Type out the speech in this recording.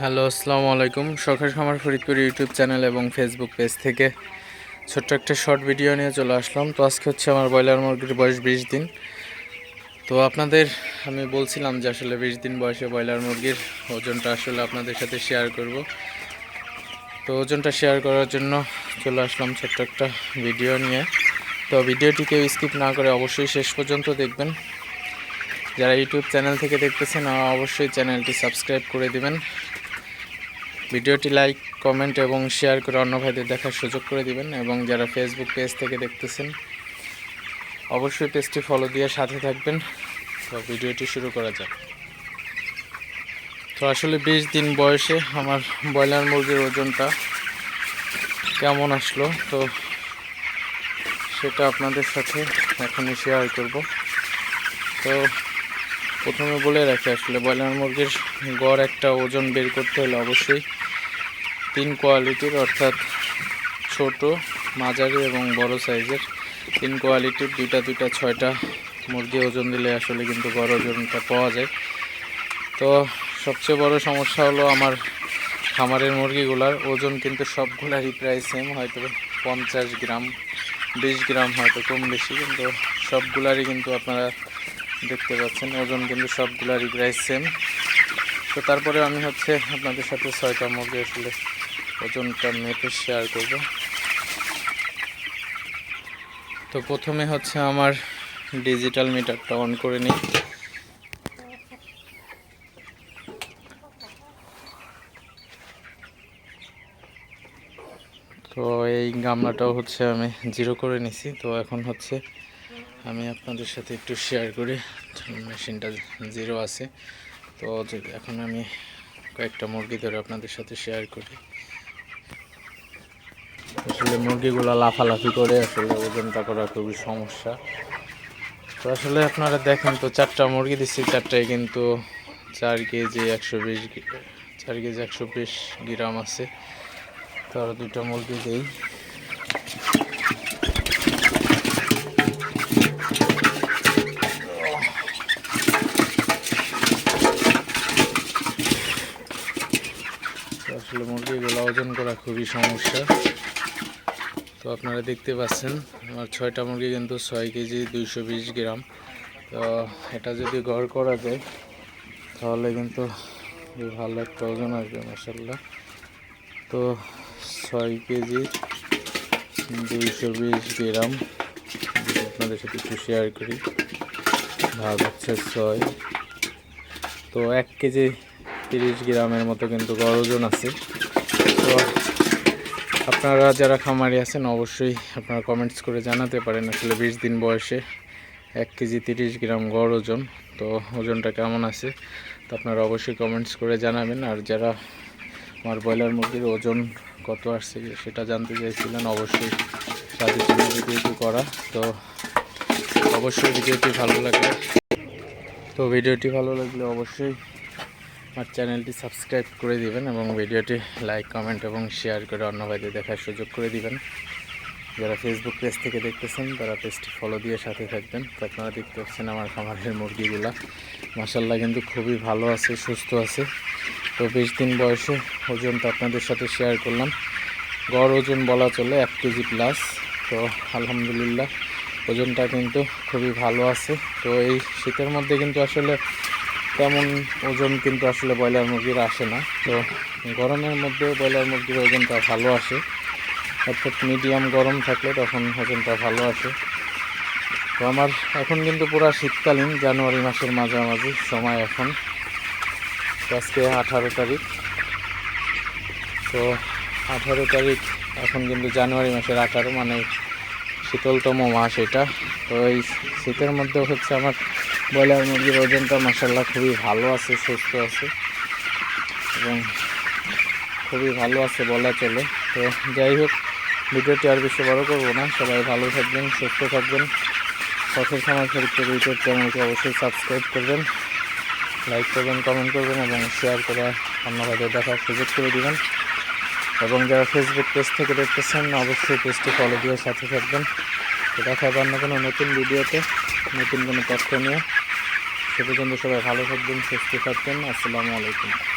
Hello, আসসালামু আলাইকুম। সরকার খামার ফরিদপুর ইউটিউব চ্যানেল এবং ফেসবুক পেজ থেকে ছোট্ট একটা শর্ট ভিডিও নিয়ে চলে আসলাম। তো আজকে হচ্ছে আমার ব্রয়লার মুরগির বয়স বিশ দিন। তো আপনাদের, আমি বলছিলাম যে আসলে বিশ দিন বয়সে ব্রয়লার মুরগির ওজনটা আসলে আপনাদের সাথে শেয়ার করব। তো ওজনটা শেয়ার করার জন্য চলে আসলাম ছোট্ট একটা ভিডিও নিয়ে। তো ভিডিওটি কেউ স্কিপ না করে অবশ্যই শেষ পর্যন্ত দেখবেন। যারা ইউটিউব চ্যানেল থেকে দেখতেছেন, অবশ্যই চ্যানেলটি সাবস্ক্রাইব করে দিবেন। ভিডিওটি লাইক, কমেন্ট এবং শেয়ার করে অন্য ভাইদের দেখার সুযোগ করে দিবেন এবং যারা ফেসবুক পেজ থেকে দেখতেছেন, অবশ্যই পেজটি ফলো দিয়ে সাথে থাকবেন। তো ভিডিওটি শুরু করা যাক। তো আসলে বিশ দিন বয়সে আমার ব্রয়লার মুরগির ওজনটা কেমন আসলো? তো সেটা আপনাদের সাথে এখনই শেয়ার করব। তো প্রথমে বলে রাখি, আসলে ব্রয়লার মুরগির গড় একটা ওজন বের করতে হলে অবশ্যই তিন কোয়ালিটির, অর্থাৎ ছোট, মাঝারি এবং বড় সাইজের তিন কোয়ালিটির দুইটা দুইটা, ছয়টা মুরগি ওজন দিলে আসলে কিন্তু গড় ওজনটা পাওয়া যায়। তো সবচেয়ে বড় সমস্যা হলো আমার খামারের মুরগিগুলার ওজন কিন্তু সবগুলারই প্রায় সেম হয়তো পঞ্চাশ গ্রাম, বিশ গ্রাম, হয়তো কম বেশি, কিন্তু সবগুলারই কিন্তু আপনারা দেখতে পাচ্ছেন, ওজন কিন্তু সবগুলারই প্রায় সেম তো তারপরে আমি হচ্ছে আপনাদের সাথে ছয়টা মুরগি আসলে ওজনটা মেপে শেয়ার করব। তো প্রথমে হচ্ছে আমার ডিজিটাল মিটারটা অন করে নিই। তো এই গামলাটাও হচ্ছে আমি জিরো করে নিছি। তো এখন হচ্ছে আমি আপনাদের সাথে একটু শেয়ার করি। মেশিনটা জিরো আছে। তো এখন আমি কয়েকটা মুরগি ধরে আপনাদের সাথে শেয়ার করি। আসলে মুরগিগুলো লাফালাফি করে আসলে ওজনটা করা খুবই সমস্যা। তো আসলে আপনারা দেখেন তো চারটা মুরগি দিচ্ছি চারটায় কিন্তু চার কেজি একশো বিশ চার কেজি একশো বিশ গ্রাম আছে। তো আরও দুটো মুরগি দিই। আসলে মুরগিগুলো ওজন করা খুবই সমস্যা। তো আপনারা দেখতে পাচ্ছেন, আমার ছয়টা মুরগি কিন্তু ছয় কেজি, দুইশো বিশ গ্রাম। তো এটা যদি গড় করা যায়, তাহলে কিন্তু ভালো একটা ওজন আসবে মাসাল্লাহ তো ছয় কেজি, দুইশো বিশ গ্রাম। আপনাদের সাথে একটু শেয়ার করি। ভাগ হচ্ছে ছয়। তো এক কেজি তিরিশ গ্রামের মতো কিন্তু গড় ওজন আছে। তো আপনারা যারা খামারি আছেন, অবশ্যই আপনারা কমেন্টস করে জানাতে পারেন আসলে বিশ দিন বয়সে এক কেজি তিরিশ গ্রাম গড় ওজন। তো ওজনটা কেমন আছে? তো আপনারা অবশ্যই কমেন্টস করে জানাবেন। আর যারা আমার ব্রয়লার মুরগির ওজন কত আসছে সেটা জানতে চাইছিলেন, অবশ্যই ছিল ভিডিওটি করা। তো অবশ্যই ভিডিওটি ভালো লাগলে তো ভিডিওটি ভালো লাগলে অবশ্যই আমার চ্যানেলটি সাবস্ক্রাইব করে দিবেন এবং ভিডিওটি লাইক, কমেন্ট এবং শেয়ার করে অন্য ভাইদের দেখার সুযোগ করে দিবেন। যারা ফেসবুক পেজ থেকে দেখতেছেন, তারা পেজটি ফলো দিয়ে সাথে থাকবেন। তো আপনারা দেখতে পাচ্ছেন আমার খামারের মুরগিগুলা। মাসাল্লাহ কিন্তু খুবই ভালো আছে, সুস্থ আছে। তো বিশ দিন বয়সে ওজনটা আপনাদের সাথে শেয়ার করলাম। গড় ওজন বলা চলে এক কেজি প্লাস তো আলহামদুলিল্লাহ, ওজনটা কিন্তু খুবই ভালো আছে। তো এই শীতের মধ্যে কিন্তু আসলে তেমন ওজন কিন্তু আসলে ব্রয়লার মুরগির আসে না। তো গরমের মধ্যে ব্রয়লার মুরগির ওজনটা ভালো আসে। অর্থাৎ মিডিয়াম গরম থাকলে তখন ওজনটা ভালো আসে। তো আমার এখন কিন্তু পুরো শীতকালীন, জানুয়ারি মাসের মাঝামাঝি সময় এখন। আজকে আঠারো তারিখ। তো আঠারো তারিখ এখন কিন্তু জানুয়ারি মাসের আঠারো মানে শীতলতম মাস এটা। তো এই শীতের মধ্যে হচ্ছে আমার ব্রয়লার মুরগির ওজনটা মাসাল্লাহ খুবই ভালো আছে, সুস্থ আছে। এবং খুবই ভালো আছে বলা চলে। তো যাই হোক, ভিডিওটি আর বেশি বড় করব না। সবাই ভালো থাকবেন, সুস্থ থাকবেন। সঠিক সময় ফেরত ইউটিউব চ্যানেলটি অবশ্যই সাবস্ক্রাইব করবেন, লাইক করবেন, কমেন্ট করবেন এবং শেয়ার করে অন্যভাবে দেখার সুযোগ করে দেবেন। এবং যারা ফেসবুক পেজ থেকে দেখতেছেন, অবশ্যই পেজটি ফলো দিয়ে সাথে থাকবেন। দেখা হবে অন্য কোনো নতুন ভিডিওতে। নতুন কোনো তথ্য নিয়ে। সে পর্যন্ত সবাই ভালো থাকবেন সুস্থ থাকবেন। আসসালামু আলাইকুম।